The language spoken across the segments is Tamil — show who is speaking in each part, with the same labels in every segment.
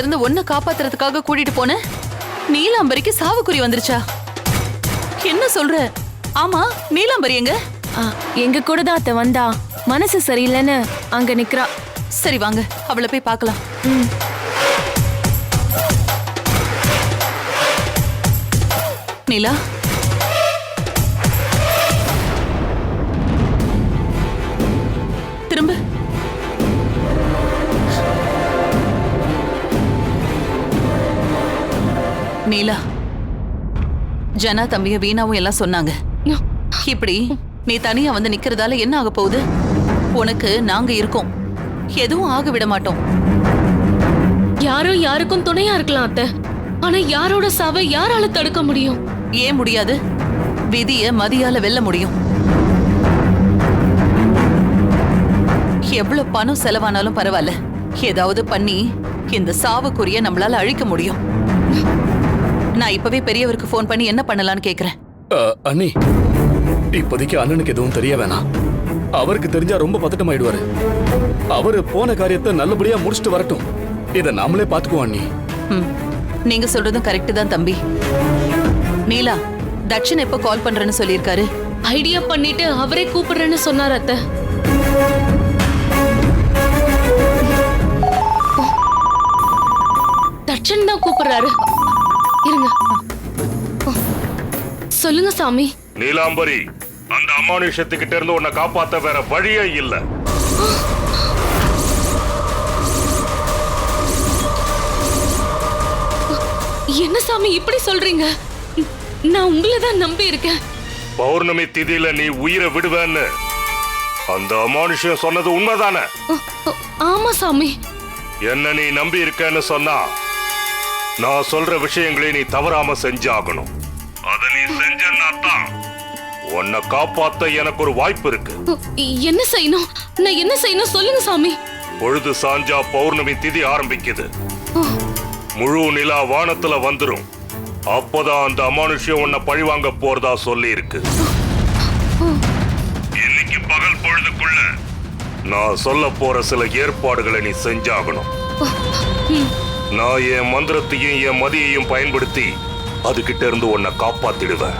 Speaker 1: இருந்து ஒன்ன காப்பாத்துறதுக்காக கூட்டிட்டு போன? நீலாம்பரிக்கு சாவுக்குறி வந்துருச்சா? என்ன சொல்ற? ஆமா நீலாம்பரி எங்க?
Speaker 2: எங்க கூட தான் அத்தை வந்தா. மனசு சரியில்லைன்னு அங்க நிக்கிறா.
Speaker 1: சரி வாங்க அவளை போய் பார்க்கலாம். நீலா நீலா ஜனா தம்பிய வீணாவும் எல்லாம் சொன்னாங்க. இப்படி நீ தனியா வந்து நிக்கிறதால என்ன ஆக போகுது? உனக்கு நாங்க இருக்கோம். எதுவும் ஆக விட மாட்டோம்.
Speaker 2: யாரோ யாருக்கும் துணையா இருக்கலாம் அத்தை. ஆனா யாரோட சாவை யாரால தடுக்க முடியும்?
Speaker 1: ஏன் முடியாது? விதிய மதியால வெல்ல முடியும். எவ்வளவு பணம் செலவானாலும் பரவாயில்ல. ஏதாவது பண்ணி இந்த சாவுக்குரிய நம்மளால அழிக்க முடியும். நான் இப்பவே பெரியவருக்கு ஃபோன் பண்ணி என்ன பண்ணலாம்னு கேக்குறேன்.
Speaker 3: அண்ணி இப்போதைக்கு அண்ணனுக்கு எதுவும் தெரிய வேணாம். அவருக்கு தெரிஞ்சா ரொம்ப பதட்டமாயிடுவாரு. அவரு போன காரியத்தை நல்லபடியா முடிச்சுட்டு வரட்டும். இதை நாமளே பாத்துக்குவோம் அண்ணி.
Speaker 1: நீங்க சொல்றதும் கரெக்ட் தான் தம்பி. நீலா தட்சன் எப்போ கால் பண்றேன்னு சொல்லியிருக்காரு?
Speaker 2: ஐடியா பண்ணிட்டு அவரே கூப்பிடுறேன்னு சொன்னார் அத்தை. தட்சன் தான் கூப்பிடுறாரு. இருங்க. சொல்லுங்க சாமி.
Speaker 4: நீலாம்பரி அந்த அமானுஷத்துக்கிட்ட இருந்து உன்னை காப்பாத்த வேற வழியே இல்ல.
Speaker 2: என்ன சாமி இப்படி சொல்றீங்க? நான் உங்களை தான் நம்பி இருக்கேன்.
Speaker 4: பௌர்ணமி திதியில நீ உயிரை விடுவேன்னு. அந்த அமானுஷம் சொன்னது உண்மைதானே?
Speaker 2: ஆமா சாமி.
Speaker 4: என்ன நீ நம்பி இருக்கேன்னு சொன்னா நான் சொல்ற விஷயங்களை நீ தவறாம செஞ்சாகணும். அத நீ செஞ்சன்னா தான். உன்னை காப்பாத்த எனக்கு ஒரு வாய்ப்பு இருக்கு.
Speaker 2: என்ன செய்யணும்? நான் என்ன செய்யணும் சொல்லுங்க சாமி.
Speaker 4: பொழுது சாஞ்சா பௌர்ணமி திதி ஆரம்பிக்குது. முழு நிலா வானத்துல வந்துரும். அப்போதான் அந்த அமானுஷ்யம் உன்னை பழிவாங்க போறதா சொல்லி இருக்கு இன்னைக்கு பகல் பொழுதுக்குள்ள. நான் சொல்ல போற சில ஏற்பாடுகளை நீ செஞ்சாகணும். நான் என் மந்திரத்தையும் என் மதியையும் பயன்படுத்தி அதுகிட்ட இருந்து உன்னை காப்பாத்திடுவேன்.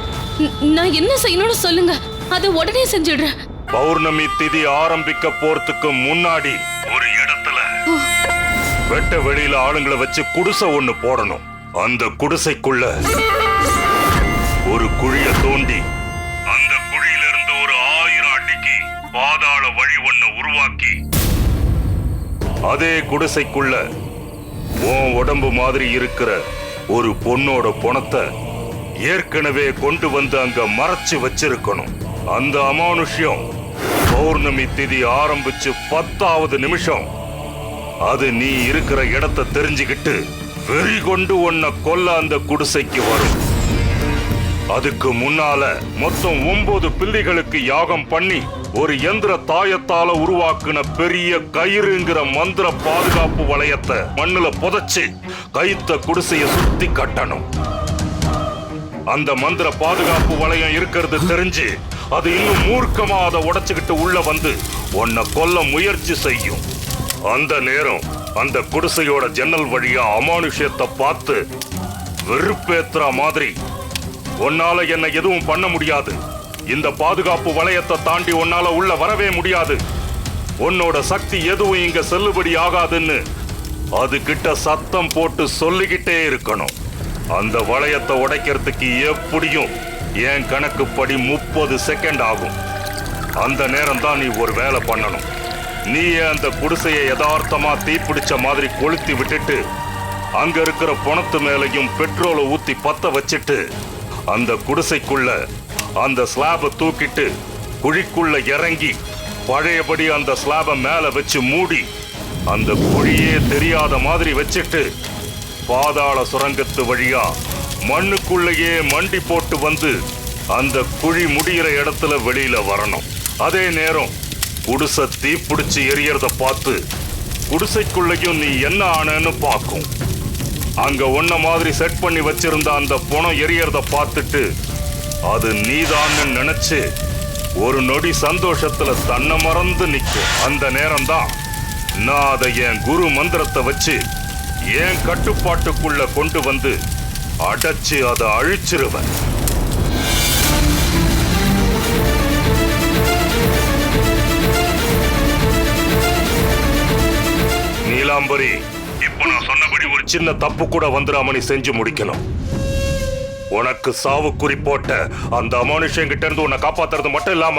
Speaker 2: நான் என்ன செய்யணும்னு சொல்லுங்க. அதை உடனே செஞ்சிடுறேன்.
Speaker 4: பௌர்ணமி திதி ஆரம்பிக்க போறதுக்கு முன்னாடி ஒரு இடத்துல வெட்ட வெளியில ஆளுங்களை வச்சு குடிசை ஒண்ணு போடணும். அந்த குடிசைக்குள்ள ஒரு குழிய தோண்டி அந்த குழியில இருந்து ஒரு ஆயிரம் அடிக்கு பாதாள வழி ஒண்ண உருவாக்கி அதே குடிசைக்குள்ள உன் உடம்பு மாதிரி இருக்கிற ஒரு பொண்ணோட பொணத்தை ஏற்கனவே கொண்டு வந்து அங்க மறைச்சு வச்சிருக்கணும். அந்த அமானுஷ்யம் பௌர்ணமி திதி ஆரம்பிச்சு பத்தாவது நிமிஷம். அது நீ இருக்கிற இடத்தை தெரிஞ்சுக்கிட்டு வெறி கொண்டு உன்னை கொல்ல அந்த குடிசைக்கு வரும். அதுக்கு முன்னால மொத்தம் ஒன்பது பிள்ளைகளுக்கு யாகம் பண்ணி ஒரு எந்திர தாயத்தால உருவாக்குன பெரிய கயிறுங்கிற மந்திர பாதுகாப்பு வளையத்தை மண்ணுல புதைச்சு கைத்த குடிசைய சுத்தி கட்டணும். அந்த மந்திர பாதுகாப்பு வளையம் இருக்கிறது தெரிஞ்சு அது இன்னும் மூர்க்கமா அதை உடைச்சுக்கிட்டு உள்ள வந்து உன்னை கொல்ல முயற்சி செய்யும். அந்த நேரம் அந்த குடிசையோட ஜன்னல் வழியா அமானுஷ்யத்தை பார்த்து வெறுப்பேத்துற மாதிரி. உன்னால என்ன எதுவும் பண்ண முடியாது. இந்த பாதுகாப்பு வளையத்தை தாண்டி உன்னால உள்ள வரவே முடியாது. உன்னோட சக்தி எதுவும் இங்க செல்லுபடி ஆகாதுன்னு அது கிட்ட சத்தம் போட்டு சொல்லிக்கிட்டே இருக்கணும். அந்த வளையத்தை உடைக்கிறதுக்கு எப்படியும் என் கணக்குப்படி முப்பது செகண்ட் ஆகும். அந்த நேரம் தான் நீ ஒரு வேலை பண்ணணும். நீ அந்த குடிசையை யதார்த்தமா தீப்பிடிச்ச மாதிரி கொளுத்தி விட்டுட்டு அங்க இருக்கிற பணத்து மேலையும் பெட்ரோலை ஊத்தி பத்த வச்சிட்டு அந்த குடிசைக்குள்ள அந்த ஸ்லாபை தூக்கிட்டு குழிக்குள்ள இறங்கி பழையபடி அந்த ஸ்லாபை மேல வச்சு மூடி அந்த குழியே தெரியாத மாதிரி வச்சுட்டு பாதாள சுரங்கத்து வழியா மண்ணுக்குள்ளேயே மண்டி போட்டு வந்து அந்த குழி முடியிற இடத்துல வெளியில வரணும். அதே நேரம் குடிசை தீப்பிடிச்சு எரியறத பார்த்து குடிசைக்குள்ளேயும் நீ என்ன ஆனன்னு பார்க்கும். அங்க உன்ன மாதிரி செட் பண்ணி வச்சிருந்த அந்த புணம் எரியறத பார்த்துட்டு அது நீதான்னு நினைச்சு ஒரு நொடி சந்தோஷத்துல தன்னை மறந்து நிற்கும் அந்த நேரம்தான் நான் அதை என் குரு மந்திரத்தை வச்சு ஏன் கட்டுப்பாட்டுக்குள்ள கொண்டு வந்து அடைச்சு அதை அழிச்சிருவேன். நீலாம்பரி இப்ப நான் சொன்னபடி ஒரு சின்ன தப்பு கூட வந்துடாம நீ செஞ்சு முடிக்கணும். உனக்கு சாவு குறி போட்ட அந்த அமானுஷன் கிட்ட இருந்து உன்னை காப்பாத்துறது மட்டும் இல்லாம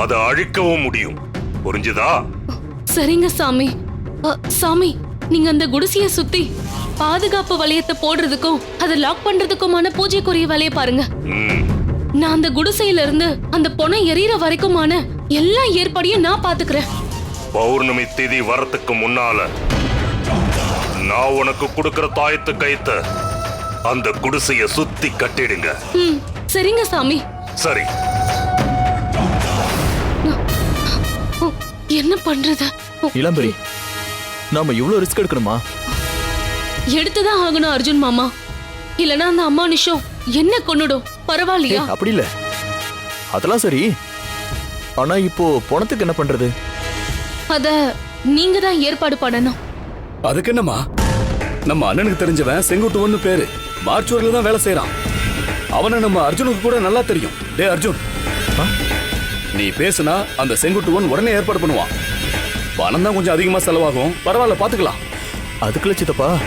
Speaker 4: அதை அழிக்கவும் முடியும். புரிஞ்சுதா?
Speaker 2: சரிங்க சாமி. சாமி நீங்க அந்த குடிசைய சுத்தி பாதுகாப்பு வளையத்தை போடுறதுக்கும் அதை லாக் பண்றதுக்குமான பூஜைக்குரிய வேலையை பாருங்க. நான் அந்த குடிசையில இருந்து அந்த பொணை எரியற வரைக்குமான எல்லா ஏற்பாடையும் நான் பாத்துக்கிறேன்
Speaker 4: பௌர்ணமி திதி வரத்துக்கு முன்னால நான் உனக்கு கொடுக்கிற தாயத்து கைத்த அந்த குடிசைய சுத்தி கட்டிடுங்க.
Speaker 2: ம் சரிங்க சாமி.
Speaker 4: சரி.
Speaker 2: என்ன பண்றது?
Speaker 5: இளம்பரி நாம இவ்ளோ ரிஸ்க் எடுக்கணுமா?
Speaker 2: எடுத்துதான் ஆகணும் அர்ஜுன் மாமா. இல்லனா அந்த அம்மா நிஷம் என்ன கொன்னுடும்? பரவாயில்லையா?
Speaker 5: அப்படி இல்ல. அதெல்லாம் சரி. ஆனா இப்போ பணத்துக்கு என்ன பண்றது?
Speaker 2: அத நீங்க தான் ஏற்பாடு பண்ணணும்.
Speaker 3: அதுக்கு என்னம்மா? நம்ம அண்ணனுக்கு தெரிஞ்சவன் செங்குட்டுவன்னு பேரு. மார்ச்சூர்ல தான் வேலை செய்யறான் அவனை நம்ம அர்ஜுனுக்கு கூட நல்லா தெரியும். டே அர்ஜுன்.
Speaker 5: ஆ?
Speaker 3: நீ பேசுனா அந்த செங்குட்டுவன் உடனே ஏற்பாடு பண்ணுவான். பணம் தான் கொஞ்சம் அதிகமா செலவாகும். பரவாயில்ல பாத்துக்கலாம்.
Speaker 5: அதுக்குள்ள சித்தப்பா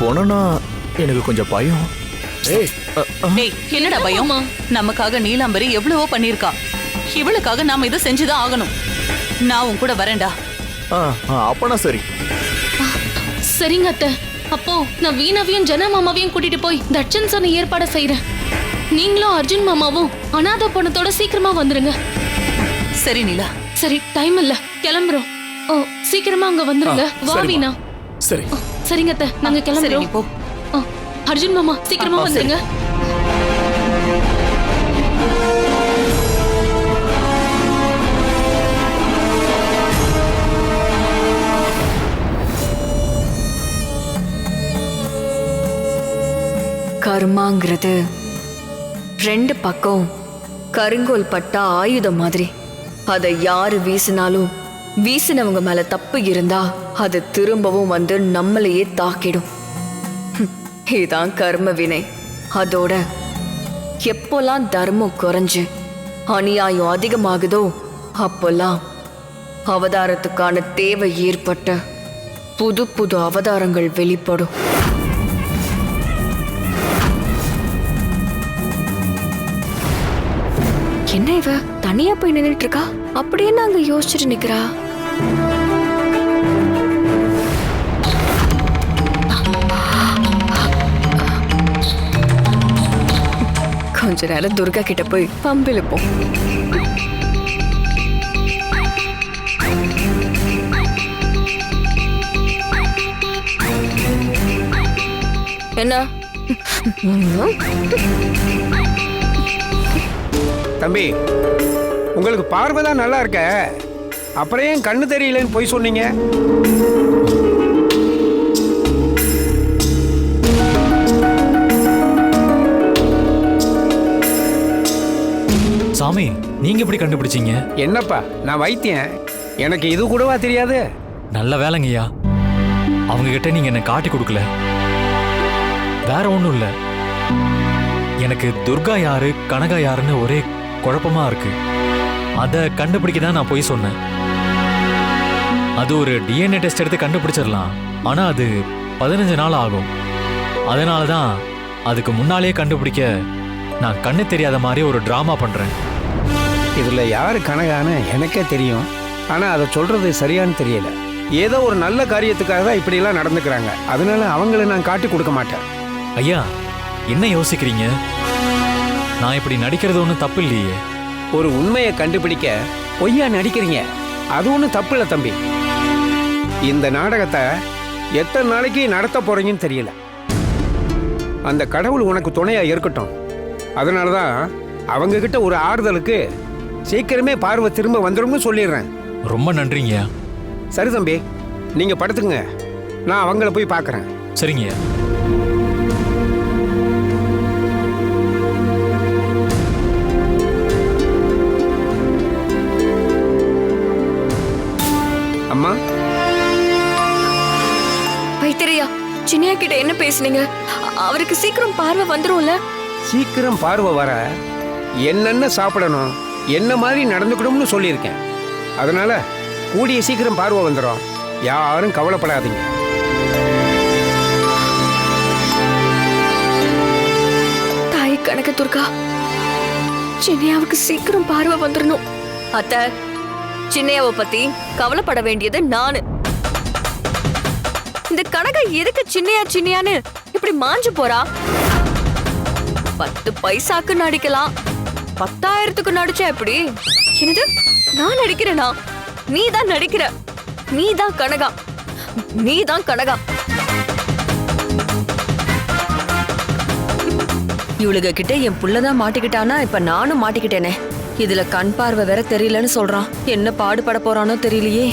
Speaker 5: போனோம்னா எனக்கு கொஞ்சம் பயம்.
Speaker 1: என்னடா பயம். நமக்காக நீலாம்பரி எவ்வளவோ பண்ணிருக்கா இவளுக்காக நாம இதை செஞ்சுதான் ஆகணும். நான் உன் கூட வரேன்டா.
Speaker 5: ஆ, ஆ, அப்பனா சரி.
Speaker 2: சரிங்க அத்தை. அப்போ நான் வீணாவையும் ஜன மாமாவையும் கூட்டிட்டு போய் தட்சன் சொன்ன ஏற்பாட செய்யறேன் நீங்களும் அர்ஜுன் மாமாவும் அனாதை பணத்தோட சீக்கிரமா வந்துருங்க.
Speaker 1: சரி நீலா.
Speaker 2: சரி டைம் இல்ல. கிளம்புறோம். ஓ சீக்கிரமா அங்க வந்துருங்க. வா. வீணா.
Speaker 3: சரி.
Speaker 2: சரிங்க அத்தை. நாங்க கிளம்புறோம். அர்ஜுன் மாமா சீக்கிரமா. வந்துருங்க.
Speaker 6: கர்மாங்கிறது. ரெண்டு பக்கம் கருங்கோல் பட்டா ஆயுதம் மாதிரி. அதை யாரு வீசினாலும் வீசினவங்க மேல தப்பு இருந்தா அது திரும்பவும் வந்து நம்மளையே தாக்கிடும். இதான் கர்ம வினை. அதோட எப்போல்லாம் தர்மம் குறைஞ்சு அநியாயம் அதிகமாகுதோ அப்போல்லாம் அவதாரத்துக்கான தேவை ஏற்பட்ட புது புது அவதாரங்கள் வெளிப்படும். என்ன இவ தனியா போய் நின்னுட்டு இருக்கா? அப்படியே நாங்க யோசிச்சுட்டு நிக்கிறா? கொஞ்ச நேரம் துர்கா கிட்ட போய் பம்பிழுப்போம் என்ன?
Speaker 7: தம்பி உங்களுக்கு பார்வை தான் நல்லா இருக்க. அப்புறம் ஏன் கண்ணு தெரியலன்னு போய் சொன்னீங்க?
Speaker 8: சாமி நீங்க எப்படி கண்டுபிடிச்சீங்க?
Speaker 7: என்னப்பா நான் வைத்தியன். எனக்கு இது கூடவா தெரியாது?
Speaker 8: நல்ல வேலைங்கய்யா. அவங்க கிட்ட நீங்க என்ன காட்டி கொடுக்கல. வேற ஒண்ணும் இல்ல. எனக்கு துர்கா யாரு கனகா யாருன்னு ஒரே குழப்பமா இருக்கு. அதை கண்டுபிடிக்க தான் நான் போய் சொன்னேன். அது ஒரு டிஎன்ஏ டெஸ்ட் எடுத்து கண்டுபிடிச்சிடலாம். ஆனா அது பதினஞ்சு நாள் ஆகும். அதனால தான் அதுக்கு முன்னாலே கண்டுபிடிக்க நான் கண்ணு தெரியாத மாதிரி ஒரு டிராமா பண்றேன்.
Speaker 7: இதுல யாரு கனகான்னு எனக்கே தெரியும். ஆனா அதை சொல்றது சரியான்னு தெரியல. ஏதோ ஒரு நல்ல காரியத்துக்காக தான் இப்படியெல்லாம் நடந்துக்கிறாங்க. அதனால அவங்கள நான் காட்டி கொடுக்க மாட்டேன்.
Speaker 8: ஐயா என்ன யோசிக்கிறீங்க? நான் இப்படி நடிக்கிறது ஒன்றும் தப்பு இல்லையே
Speaker 7: ஒரு உண்மையை கண்டுபிடிக்க பொய்யா நடிக்கிறீங்க? அது ஒன்றும் தப்பு இல்லை தம்பி. இந்த நாடகத்தை எத்தனை நாளைக்கு நடத்த போறீங்கன்னு தெரியல. அந்த கடவுள் உனக்கு துணையா இருக்கட்டும். அதனால தான் அவங்க கிட்ட ஒரு ஆறுதலுக்கு சீக்கிரமே பார்வை திரும்ப வந்துரும்னு சொல்லிடுறேன்.
Speaker 8: ரொம்ப நன்றிங்கய்யா.
Speaker 7: சரி தம்பி நீங்க படுத்துங்க நான் அவங்கள போய் பார்க்கறேன்.
Speaker 8: சரிங்கய்யா.
Speaker 9: பேசுனீங்க? அ- அவருக்கு சீக்கிரம் பார்வை வந்துரும்ல.
Speaker 7: சீக்கிரம் பார்வை வர என்னென்ன சாப்பிடணும் என்ன மாதிரி நடந்துக்கணும்னு சொல்லியிருக்கேன். அதனால கூடிய சீக்கிரம் பார்வை வந்துடும் யாரும் கவலைப்படாதீங்க.
Speaker 9: தாய் கனக துர்கா சின்னையாவுக்கு சீக்கிரம் பார்வை வந்துடணும்
Speaker 6: அத்த சின்னையாவை பத்தி கவலைப்பட வேண்டியது நானு. இந்த கணக்க எதுக்கு சின்னையா சின்னையான்னு இப்படி மாஞ்சு போறா? பத்து பைசாக்கு நடிக்கலாம். பத்தாயிரத்துக்கு நடிச்சா எப்படி? என்னது? நான் நடிக்கிறேனா? நீ தான் நடிக்கிற. நீ தான் கனகா. நீ தான் கனகா.
Speaker 10: இவளுக கிட்ட என் புள்ளதான் மாட்டிக்கிட்டானா? இப்ப நானும் மாட்டிக்கிட்டேனே. இதுல கண் பார்வை வேற தெரியலன்னு சொல்றான். என்ன பாடுபட போறானோ தெரியலையே.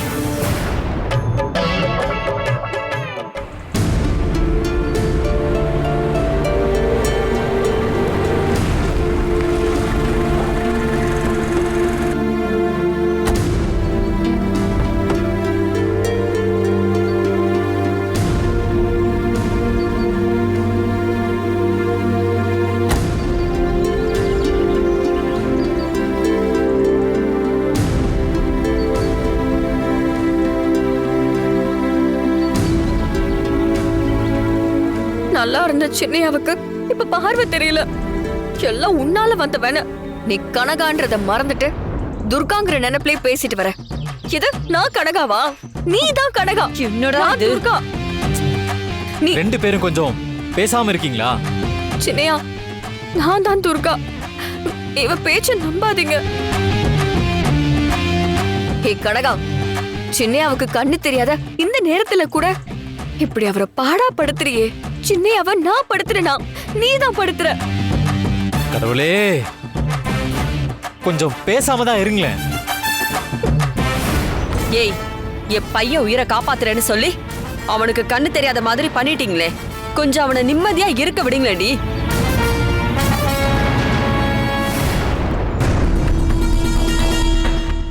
Speaker 6: சின்னையாவுக்கு? இப்ப பார்வை தெரியல. எல்லாம் உன்னால வந்த வேண நீ கனகான்றத மறந்துட்டு துர்காங்கிற நினைப்பிலே பேசிட்டு வர. எது நான் கனகாவா? நீ தான் கனகா.
Speaker 10: என்னடா இது?
Speaker 6: துர்கா. நீ
Speaker 8: ரெண்டு பேரும் கொஞ்சம் பேசாம இருக்கீங்களா?
Speaker 6: சின்னையா? நான் தான் துர்கா. இவ பேச்ச நம்பாதீங்க. ஹே கனகா. சின்னையாவுக்கு கண்ணு தெரியாத இந்த நேரத்துல கூட இப்படி அவரை பாடா படுத்துறியே சின்னையாவ நான் படுத்துறேனா? நீ தான் படுத்துற.
Speaker 8: கடவுளே. கொஞ்சம் பேசாம தான் இருங்களேன்.
Speaker 10: ஏய் என் பையன் உயிரை காப்பாத்துறேன்னு சொல்லி அவனுக்கு கண்ணு தெரியாத மாதிரி பண்ணிட்டீங்களே. கொஞ்சம் அவனை நிம்மதியா இருக்க விடுங்களேடி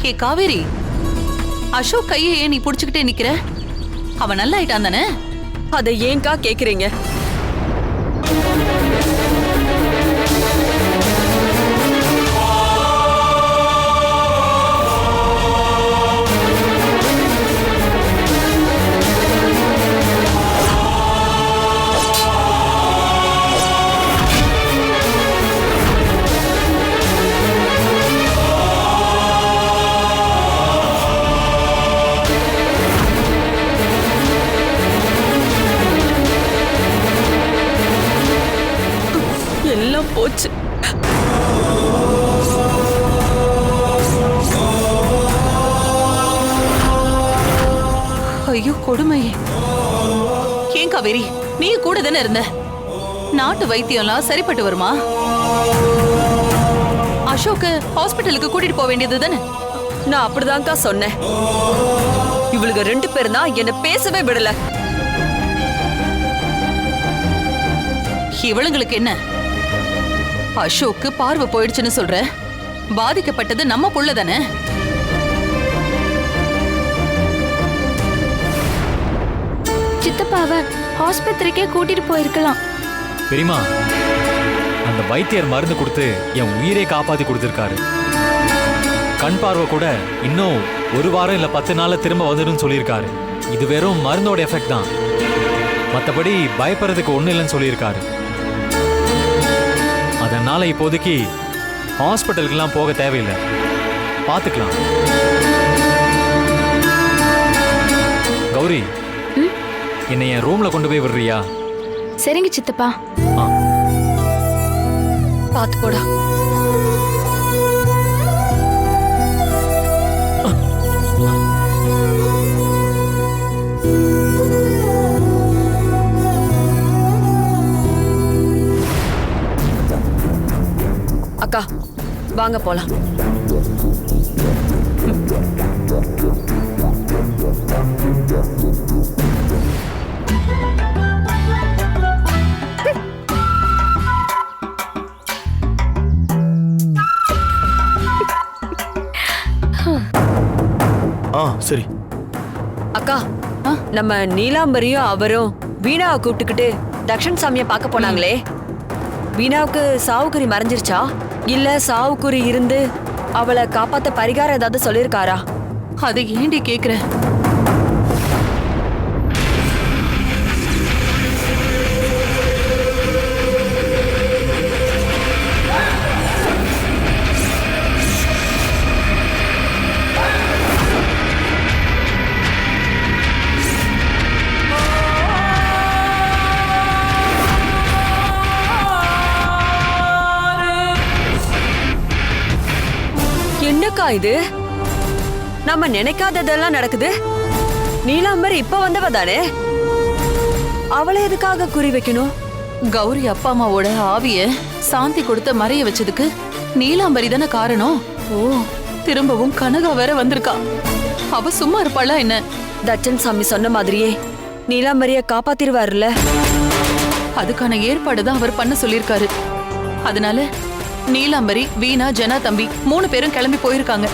Speaker 1: ஹே காவேரி. அசோக் கையை ஏன் நீ புடிச்சுக்கிட்டே நிக்கிற? அவன் நல்லா ஆயிட்டான் தானே?
Speaker 10: அதை ஏன்க்கா கேக்குறீங்க?
Speaker 1: ஐயோ கொடுமையே. ஏன் காவேரி நீ கூட தானே இருந்த? நாட்டு வைத்தியம்லாம் சரிப்பட்டு வருமா? அசோக்க ஹாஸ்பிட்டலுக்கு கூட்டிட்டு போக வேண்டியது தானே?
Speaker 10: நான் அப்படிதான்க்கா சொன்னேன். இவளுங்க ரெண்டு பேரும் தான் என்ன பேசவே விடல.
Speaker 1: இவளுங்களுக்கு என்ன? அசோக்கு பார்வை போயிடுச்சுன்னு சொல்ற? பாதிக்கப்பட்டது நம்ம புள்ள தானே?
Speaker 9: சித்தப்பாவை ஆஸ்பத்திரிக்கே கூட்டிட்டு போயிருக்கலாம்.
Speaker 8: பெரியமா அந்த வைத்தியர் மருந்து கொடுத்து என் உயிரை காப்பாத்தி கொடுத்துருக்காரு. கண் பார்வை கூட இன்னும் ஒரு வாரம் இல்லை பத்து நாளில் திரும்ப வந்துடும் சொல்லியிருக்காரு. இது வெறும் மருந்தோட எஃபெக்ட் தான். மற்றபடி பயப்படுறதுக்கு ஒன்றும் இல்லைன்னு சொல்லியிருக்காரு. அதனால இப்போதைக்கு ஹாஸ்பிட்டலுக்கெல்லாம் போக தேவையில்லை. பார்த்துக்கலாம். கௌரி என்னை என் ரூம்ல கொண்டு போய் விடுறியா?
Speaker 9: சரிங்க சித்தப்பா.
Speaker 8: ஆ.
Speaker 6: பாத்து போடா.
Speaker 10: அக்கா வாங்க போலாம்.
Speaker 5: ஆ சரி.
Speaker 10: அக்கா நம்ம நீலாம்பரியும் அவரும் வீணாவை கூப்பிட்டுக்கிட்டு தக்ஷன் சாமியை பார்க்க போனாங்களே. வீணாவுக்கு சாவுக்குறி மறைஞ்சிருச்சா? இல்ல சாவுக்குறி இருந்து அவளை காப்பாத்த பரிகாரம் ஏதாவது சொல்லிருக்காரா
Speaker 1: அதை ஏண்டி கேக்குற?
Speaker 10: இது? நம்ம நினைக்காததெல்லாம் நடக்குது. நீலாம்பரி இப்ப வந்தவ தானே? அவளை எதுக்காக குறி வைக்கணும்?
Speaker 1: கௌரி அப்பா அம்மாவோட ஆவிய சாந்தி கொடுத்த மறைய வச்சதுக்கு நீலாம்பரி தானே காரணம்? ஓ திரும்பவும் கனகா வேற வந்திருக்கா. அவ சும்மா இருப்பாளா என்ன?
Speaker 10: தட்சன் சாமி சொன்ன மாதிரியே நீலாம்பரிய காப்பாத்திருவாருல்ல
Speaker 1: அதுக்கான ஏற்பாடு தான் அவர் பண்ண சொல்லியிருக்காரு. அதனால நீலாம்பரி வீணா ஜனா தம்பி மூணு பேரும் கிளம்பி போயிருக்காங்க.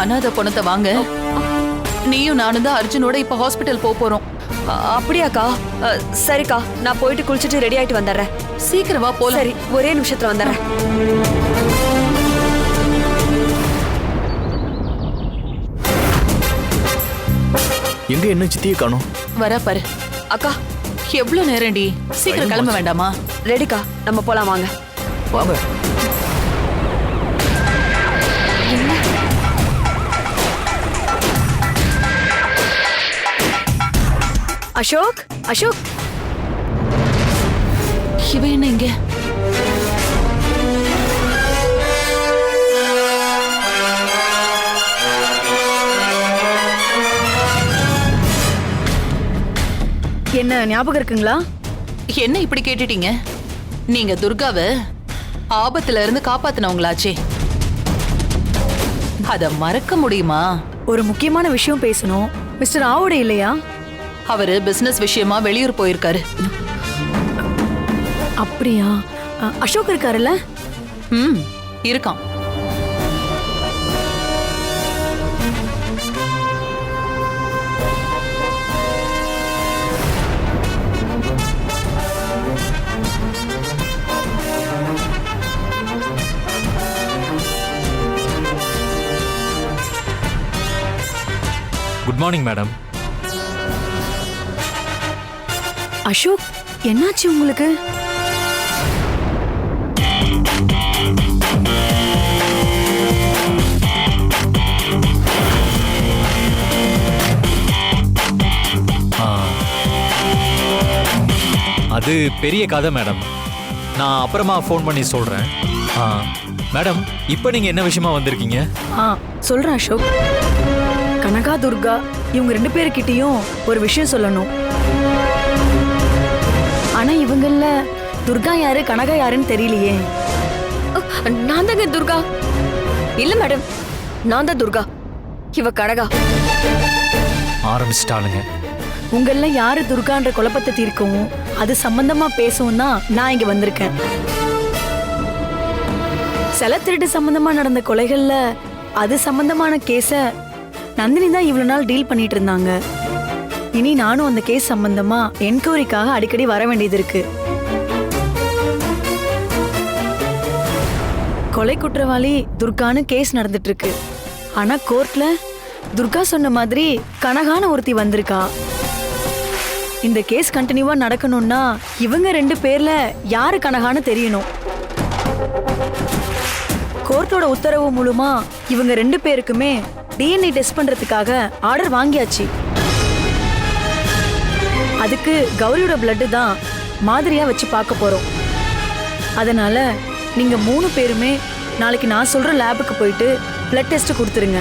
Speaker 1: அனாதை பணத்தை வாங்க. நீயும் நானும் தான் அர்ஜுனோட இப்ப ஹாஸ்பிட்டல் போக போறோம்.
Speaker 10: அப்படியாக்கா? சரிக்கா. நான் போயிட்டு குளிச்சுட்டு ரெடி ஆயிட்டு வந்துடுறேன்.
Speaker 1: சீக்கிரம் வா போலாம்.
Speaker 10: சரி ஒரே நிமிஷத்துல வந்துடுறேன்.
Speaker 5: எங்க என்ன சித்தியை காணோம்?
Speaker 1: வர பாரு.
Speaker 10: அக்கா.
Speaker 1: எவ்வளவு நேரம்டி? சீக்கிரம் கிளம்ப வேண்டாமா?
Speaker 10: ரெடிக்கா நம்ம போலாம் வாங்க.
Speaker 5: வாங்க.
Speaker 10: அசோக் அசோக்.
Speaker 1: இவ என்ன இங்க?
Speaker 11: என்ன ஞாபகம் இருக்குங்களா?
Speaker 1: என்ன இப்படி கேட்டுட்டீங்க? நீங்க துர்காவை ஆபத்துல இருந்து காப்பாத்தினவங்களாச்சே. அத மறக்க முடியுமா?
Speaker 11: ஒரு முக்கியமான விஷயம் பேசணும். மிஸ்டர் ஆவோட இல்லையா?
Speaker 1: அவரு பிசினஸ் விஷயமா வெளியூர் போயிருக்காரு.
Speaker 11: அப்படியா? அ, அசோக் இருக்காருல்ல?
Speaker 1: ம் இருக்கான்.
Speaker 8: குட் மார்னிங் மேடம்
Speaker 11: அசோக் என்னாச்சு உங்களுக்கு?
Speaker 8: அது பெரிய கதை மேடம் நான் அப்புறமா ஃபோன் பண்ணி சொல்கிறேன் ஆ. மேடம் இப்போ நீங்கள் என்ன விஷயமா வந்திருக்கீங்க?
Speaker 11: ஆ சொல்றேன் அசோக். கனகா துர்கா இவங்க ரெண்டு பேர்கிட்டயும் ஒரு விஷயம் சொல்லணும். ஆனா இவங்கள துர்கா யாரு கனகா யாருன்னு தெரியலையே.
Speaker 6: நான் தாங்க துர்கா. இல்ல மேடம் நான் தான் துர்கா. இவ கனகா.
Speaker 8: ஆரம்பிச்சிட்டாளுங்க.
Speaker 11: உங்கள யாரு துர்கான்ற குழப்பத்தை தீர்க்கவும் அது சம்பந்தமா பேசவும் தான் நான் இங்க வந்திருக்கேன். சில திருட்டு சம்பந்தமா நடந்த கொலைகள்ல அது சம்பந்தமான கேஸ நந்தினி தான் இவ்வளோ நாள் டீல் பண்ணிட்டு இருந்தாங்க. இனி நானும் அந்த கேஸ் சம்பந்தமா என்கொயரிக்காக அடிக்கடி வர வேண்டியது இருக்கு. கொலை குற்றவாளி துர்கான்னு கேஸ் நடந்துட்டு இருக்கு. ஆனா கோர்ட்ல துர்கா சொன்ன மாதிரி கனகான ஒருத்தி வந்திருக்கா. இந்த கேஸ் கண்டினியூவா நடக்கணும்னா இவங்க ரெண்டு பேர்ல யாரு கனகான்னு தெரியணும். கோர்ட்டோட உத்தரவு மூலமா இவங்க ரெண்டு பேருக்குமே டிஎன்ஏ டெஸ்ட் பண்றதுக்காக ஆர்டர் வாங்கியாச்சு. அதுக்கு கௌரியோட பிளட்டு தான் மாதிரியா வச்சு பார்க்க போறோம். அதனால நீங்க மூணு பேருமே நாளைக்கு நான் சொல்ற லேபுக்கு போயிட்டு பிளட் டெஸ்ட் கொடுத்துருங்க.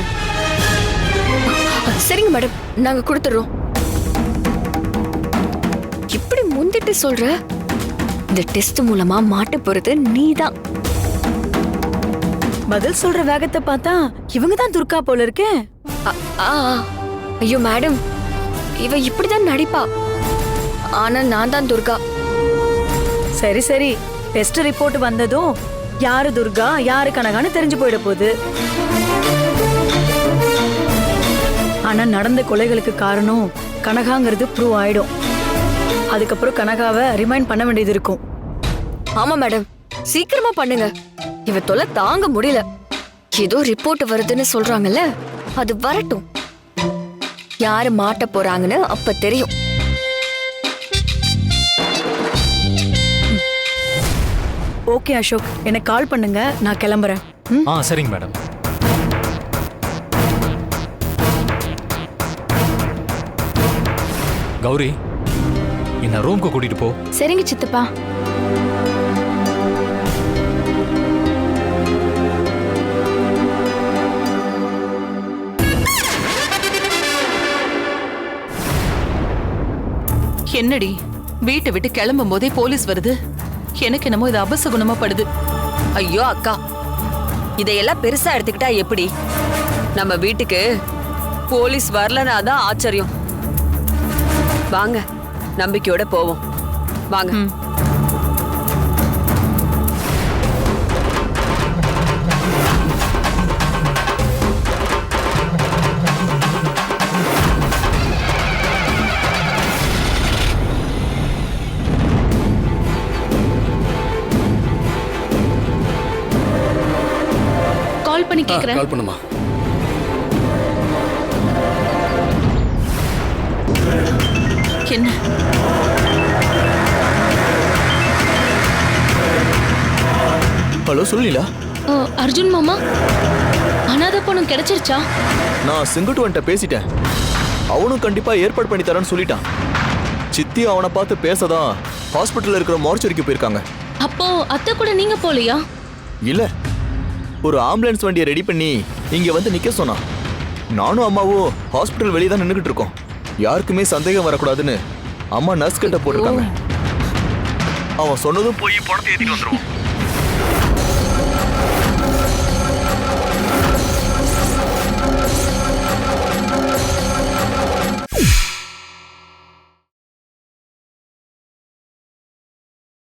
Speaker 6: சரிங்க மேடம் நாங்க கொடுத்துறோம். இப்படி முந்திட்டு சொல்ற? இந்த டெஸ்ட் மூலமா மாட்ட போறது நீதான்.
Speaker 11: பதில் சொல்ற வேகத்தை பார்த்தா இவங்க தான் துர்கா போல இருக்கே.
Speaker 6: ஐயோ மேடம். இவ இப்படிதான் நடிப்பா. ஆனா நான் தான் துர்கா.
Speaker 11: சரி சரி. டெஸ்ட் ரிப்போர்ட் வந்ததும் யாரு துர்கா யாரு கனகான்னு தெரிஞ்சு போயிட போகுது. ஆனா நடந்த கொலைகளுக்கு காரணம் கனகாங்கிறது ப்ரூவ் ஆயிடும். அதுக்கப்புறம் கனகாவை ரிமைண்ட் பண்ண வேண்டியது இருக்கும்.
Speaker 6: ஆமா மேடம். சீக்கிரமா பண்ணுங்க. இவ தொலை தாங்க முடியல. ஏதோ ரிப்போர்ட் வருதுன்னு சொல்றாங்கல்ல அது வரட்டும். யாரு மாட்ட போறாங்கன்னு அப்ப தெரியும்.
Speaker 11: ஓகே அசோக் எனக்கு கால் பண்ணுங்க நான் கிளம்புறேன். ம்?
Speaker 8: ஆ சரிங்க மேடம். கௌரி என்ன ரூம்க்கு கூட்டிட்டு போ.
Speaker 2: சரிங்க சித்தப்பா.
Speaker 1: என்னடி? வீட்டை விட்டு கிளம்பும் போதே போலீஸ் வருது. எனக்கு என்னமோ இது அபசகுணமா படுது
Speaker 10: ஐயோ அக்கா. இதையெல்லாம் பெருசா எடுத்துக்கிட்டா எப்படி? நம்ம வீட்டுக்கு போலீஸ் வரலனா தான் ஆச்சரியம். வாங்க நம்பிக்கையோட போவோம். வாங்க.
Speaker 1: ம்.
Speaker 2: கால் கேக்குறேன்
Speaker 3: பண்ணுமா
Speaker 1: என்ன?
Speaker 5: ஹலோ சொல்லிலா
Speaker 2: அர்ஜுன் மாமா? அனாதை பொண்ணு கிடைச்சிருச்சா?
Speaker 5: நான் செங்குட்டுவன்ட்ட பேசிட்டேன். அவனும் கண்டிப்பா ஏற்பாடு பண்ணி தரேன்னு சொல்லிட்டான். சித்தி அவனை பார்த்து பேசதான் ஹாஸ்பிட்டல்ல இருக்கிற மார்ச்சரிக்கு போயிருக்காங்க.
Speaker 2: அப்போ அத்தை கூட நீங்க போலையா
Speaker 5: இல்ல ஒரு ஆம்புலன்ஸ் வண்டியை ரெடி பண்ணி இங்க வந்து நிக்க சொன்னான் நானும் அம்மாவும் ஹாஸ்பிட்டல் வெளியே தான் நின்றுகிட்டு இருக்கோம். யாருக்குமே சந்தேகம் வரக்கூடாதுன்னு அம்மா நர்ஸ் கிட்ட போட்டிருக்காங்க அவன் சொன்னதும் போய் பணத்தை ஏத்திட்டு வந்துருவோம்